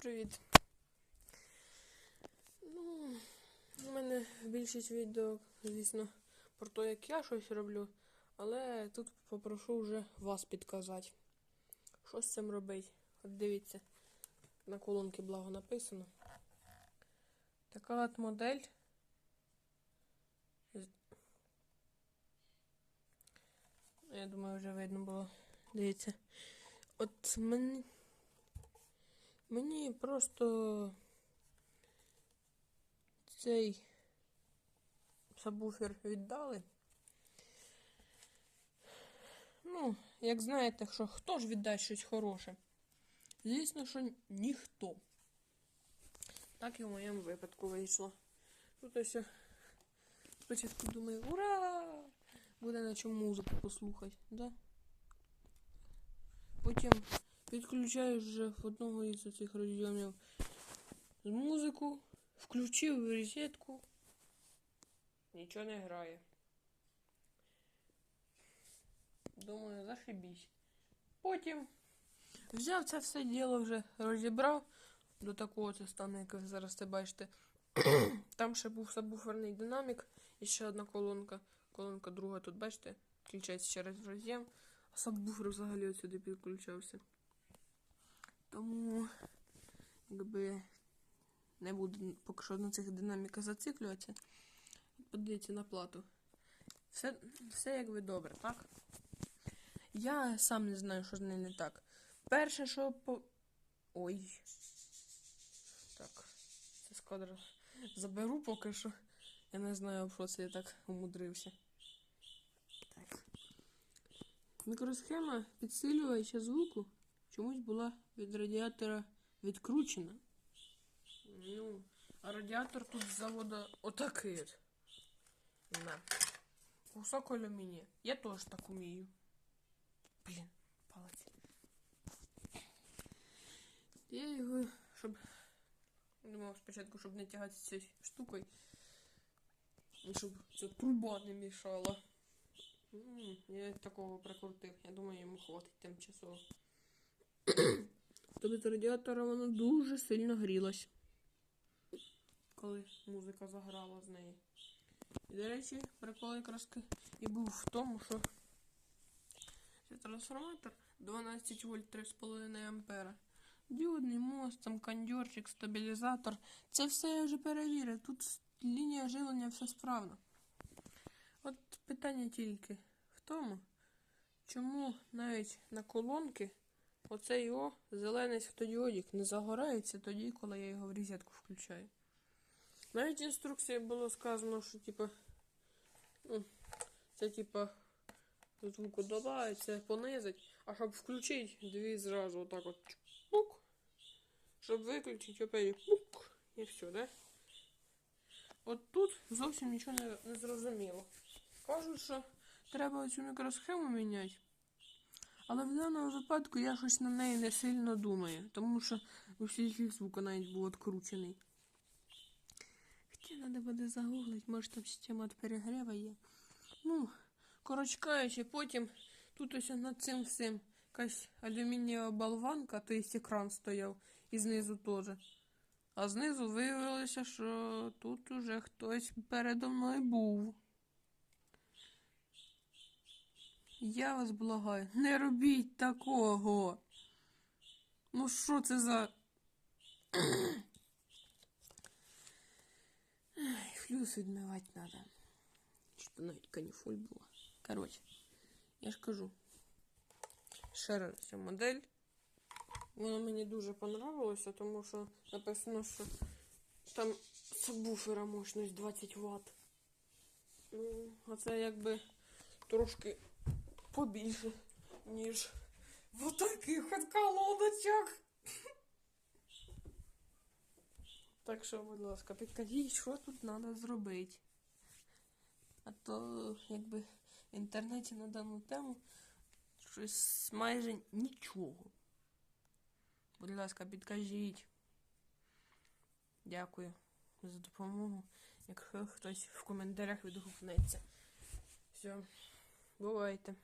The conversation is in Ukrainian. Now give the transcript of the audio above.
привіт. Ну, у мене більшість відео, звісно, про те, як я щось роблю, але тут попрошу вже вас підказати. Що з цим робити? От дивіться, на колонки благо написано. Така от модель. Я думаю, вже видно було. Дивіться. От мені. Мені просто цей сабвуфер віддали. Ну, як знаєте, що хто ж віддасть щось хороше? Звісно, що ніхто. Так і в моєму випадку вийшло. Тут ось спочатку думаю, ура! Буде на чому музику послухати, да? Потім підключаєш вже одного із цих розйомів музику, включив розетку, нічого не грає. Думаю, зашибісь. Потім взяв це все діло вже розібрав до такого стану, як ви зараз це бачите. Там ще був сабвуферний динамік і ще одна колонка. Колонка друга тут, бачите, включається через роз'єм, а сабвуфер взагалі от сюди підключався. Тому, якби не буду поки що на цих динаміках зациклюватися. Подивіться на плату. Все, все якби добре, так? Я сам не знаю, що з нею не так. Перше, що по. Ой. Так. Це з кадра заберу поки що. Я не знаю, що це я так умудрився. Так. Мікросхема підсилювача звуку чомусь була від радіатора відкручена. Ну, а радіатор тут з заводу отакий. На. Кусок алюмінія. Я теж так умію. Блін, палець. Я його, щоб. Думав спочатку, щоб не тягати цією штукою. І щоб ця труба не мішала. Я такого прикрутив. Я думаю, йому хватить тимчасово. Тобто з радіатора воно дуже сильно грілось. Коли музика заграла з неї. І, до речі, прикол якраз і був в тому, що це трансформатор 12 вольт 3,5 ампера. Діодний мост, там кондьорчик, стабілізатор. Це все я вже перевірив. Тут лінія жилення все справно. От питання тільки в тому, чому навіть на колонки оцей його зелений світодіодик не загорається тоді, коли я його в розетку включаю. Навіть в інструкції було сказано, що типа, ну, це типа звуку добавить, це понизить, а щоб включити, дві зразу отак от пук. Щоб виключити, опять пук. І все, да? От тут зовсім нічого не, не зрозуміло. Кажуть, що треба цю мікросхему міняти. Але в даному випадку я щось на неї не сильно думаю, тому що у всіх звук навіть був відкручений. Хоча треба буде загуглити, може там система від перегріва є. Ну, коротше кажучи, потім тут ось над цим всім якась алюмінієва болванка, то є екран стояв, і знизу теж. А знизу виявилося, що тут уже хтось передо мною був. Я вас благаю, не робіть такого. Ну що це за. Флюс відмивати треба. Що навіть каніфоль була. Коротше, я ж кажу. Ще раз ця модель. Вона мені дуже понравилася, тому що написано, що там сабвуфера мощність 20 Вт. Ну, а це якби трошки побільше, ніж в таких от колодочок. Так що, будь ласка, підкажіть, що тут треба зробити. А то, якби в інтернеті на дану тему щось майже нічого. Будь ласка, підкажіть. Дякую за допомогу. Якщо хтось в коментарях відгукнеться. Все, бувайте.